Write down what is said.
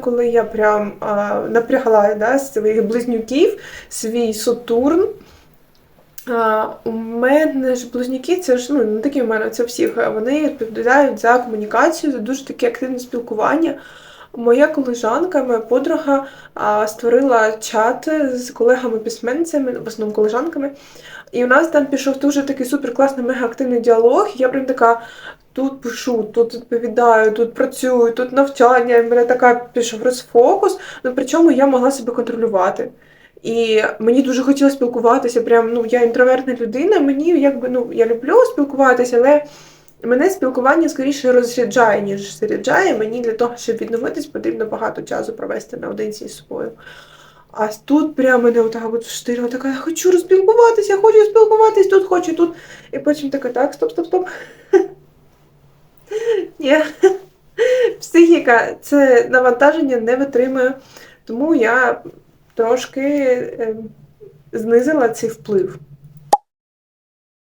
коли я прям а, напрягла да, своїх близнюків, свій Сатурн. А, у мене ж близнюки, це ж ну, не такі в мене, це всіх. Вони відповідають за комунікацію, за дуже таке активне спілкування. Моя колежанка, моя подруга а, створила чат з колегами-письменницями, в основному колежанками. І у нас там пішов дуже такий суперкласний, мегаактивний діалог. Я прям така тут пишу, тут відповідаю, тут працюю, тут навчання. І в мене така пішов розфокус. Ну причому я могла себе контролювати. І мені дуже хотілося спілкуватися. Прям ну я інтровертна людина. Мені якби ну я люблю спілкуватися, але мене спілкування скоріше розряджає, ніж заряджає. Мені для того, щоб відновитись, потрібно багато часу провести наодинці з собою. А тут прямо мене отак от штирила, така, я хочу розпілкуватися, я хочу спілкуватись, тут хочу, тут. І потім така, так, стоп, стоп, стоп. Ні. Психіка це навантаження не витримує. Тому я трошки е, знизила цей вплив.